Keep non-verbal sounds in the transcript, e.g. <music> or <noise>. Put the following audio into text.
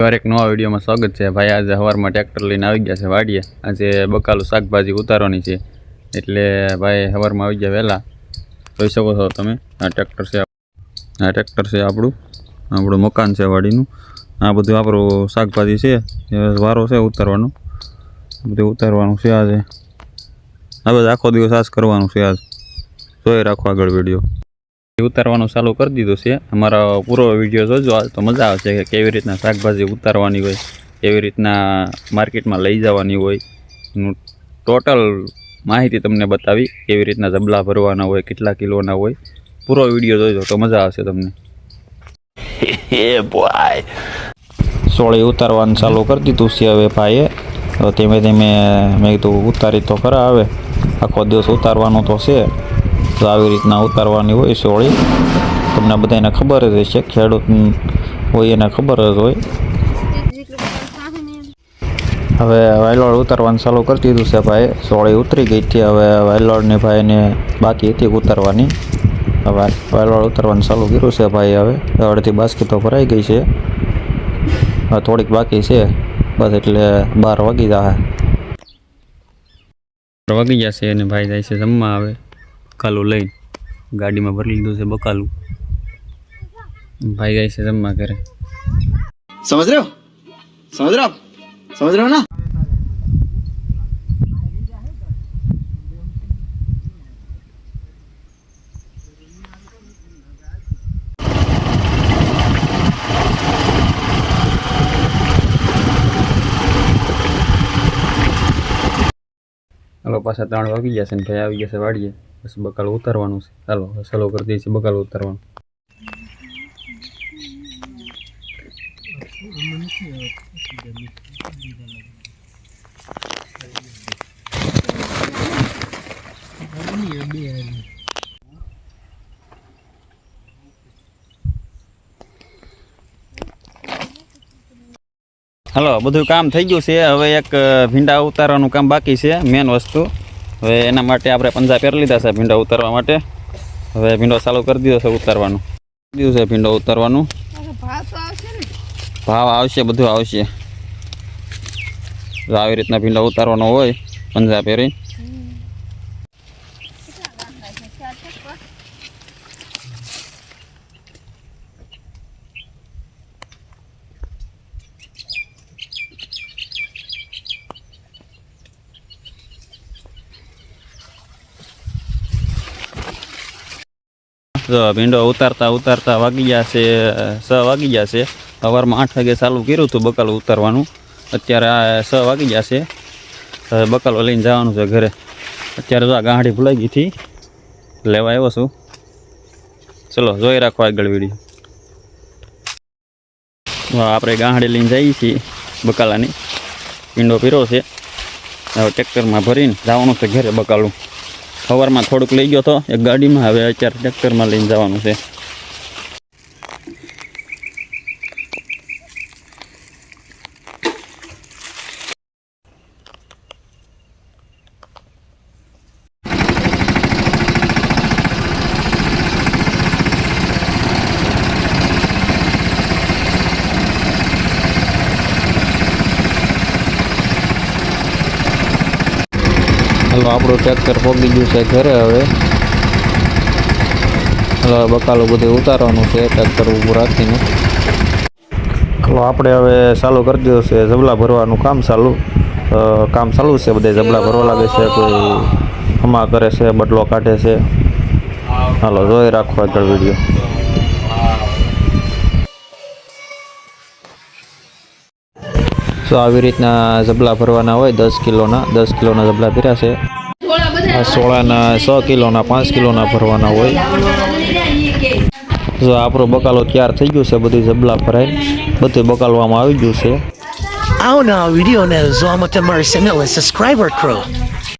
વાર એક નવા વિડીયોમાં સ્વાગત છે. ભાઈ, આજે સવારમાં ટ્રેક્ટર લઈને આવી ગયા છે વાડીએ. આજે બકાલું શાકભાજી ઉતારવાની છે. એટલે ભાઈ, સવારમાં આવી ગયા વહેલા. જોઈ શકો છો તમે, આ ટ્રેક્ટર છે આ ટ્રેક્ટર છે આપણું. આપણું મકાન છે વાડીનું. આ બધું આપણું શાકભાજી છે. વારો છે ઉતારવાનો. બધું ઉતારવાનું છે આજે. આ બધું આખો દિવસ આજ કરવાનું છે આજ. જોઈ રાખો આગળ વીડિયો. ઉતારવાનું ચાલુ કરી દીધું છે. અમારો પૂરો વીડિયો જોજો. આજ તો મજા આવશે કે કેવી રીતના શાકભાજી ઉતારવાની હોય કેવી રીતના માર્કેટમાં લઈ જવાની હોય. એનું ટોટલ માહિતી તમને બતાવી કેવી રીતના જબલા ભરવાના હોય કેટલા કિલોના હોય. પૂરો વીડિયો જોજો તો મજા આવશે તમને. <laughs> સોળી ઉતારવાનું ચાલુ કરી દીધું છે હવે ભાઈએ. તો ધીમે ધીમે મેં કીધું ઉતારી તો ખરા હવે. આખો દિવસ ઉતારવાનું તો છે. તો આવી રીતના ઉતારવાની હોય સોળી. તમને બધાને ખબર જ હશે, ખેડૂત હોય એને ખબર જ હોય. હવે વાયલોડ ઉતારવાનું ચાલુ કરી દીધું છે ભાઈ. સોળી ઉતરી ગઈ હતી હવે વાયલોડની ભાઈને બાકી હતી ઉતારવાની. હવે વાયલોડ ઉતારવાનું ચાલુ કર્યું છે ભાઈ હવે. અડધી બાસ્કી તો ભરાઈ ગઈ છે. હવે થોડીક બાકી છે. બસ એટલે બાર વાગી જાય વાગી જશે અને ભાઈ જાય છે જમવા આવે બકાલો લઈ ગાડીમાં ભરી લીધું છે બકાલું. ભાઈ ગાય છે જમવા ઘરે. સમજ રહ્યો? સમજ રહ્યો? સમજ રહ્યો ના? પાછા ત્રણ વાગી ગયા છે ને ભાઈ આવી ગયા છે વાડીએ. બકાલું ઉતારવાનું છે ચાલો હવે ચાલો કરી દઈએ છીએ બકાલું ઉતારવાનું હાલો બધું કામ થઈ ગયું છે હવે એક અ, ભીંડા ઉતારવાનું કામ બાકી છે મેન વસ્તુ હવે એના માટે આપણે પંજા પહેરી લીધા છે ભીંડા ઉતારવા માટે. હવે ભીંડો ચાલુ કરી દીધો છે ઉતારવાનું. દીધું છે ભીંડો ઉતારવાનું. ભાવ આવશે બધું આવશે. આવી રીતના ભીંડા ઉતારવાનો હોય પંજા પહેરી જો ભીંડો ઉતારતા ઉતારતા વાગી ગયા છે છ વાગી ગયા છે. સવારમાં આઠ વાગે ચાલુ કર્યું હતું બકાલો ઉતારવાનું. અત્યારે આ છ વાગી ગયા છે. બકાલો લઈને જવાનું છે ઘરે. અત્યારે જો આ ગાંઠી ભૂલાઈ ગઈ હતી. લેવા આવ્યો છું. ચલો, જોઈ રાખો આગળ વીડિયો. આપણે ગાંઠી લઈને જઈએ છીએ બકાલાની. પીંડો પીરો છે. હવે ટ્રેક્ટરમાં ભરીને જવાનું છે ઘરે બકાલું. સવારમાં થોડુંક લઈ ગયો તો એક ગાડીમાં હવે અત્યારે ટ્રેક્ટરમાં લઈને જવાનું છે. હાલો, આપણું ટ્રેક્ટર પહોંચી ગયું છે ઘરે હવે. હાલો બકાલું બધું ઉતારવાનું છે ટ્રેક્ટર ઊભું રાખીને. હાલો, આપણે હવે ચાલુ કરી દીધું છે, જબલા ભરવાનું કામ ચાલુ. કામ ચાલુ છે, બધે જબલા ભરવા લાગે છે, કોઈ હમા કરે છે બટલો કાઢે છે. હાલો, જોઈ રાખો આગળ વીડિયો. તો આવી રીતના ઝબલા ભરવાના હોય, દસ કિલોના દસ કિલોના ઝબલા ભર્યા છે. સોળાના, છ કિલોના, પાંચ કિલોના ભરવાના હોય. જો આપણો બકાલો તૈયાર થઈ ગયું છે, બધું ઝબલા ભરાય બધું બકાલવામાં આવી ગયું છે. આવના વિડીયોને જોવા માટે મારી ચેનલને સબસ્ક્રાઈબર કરો.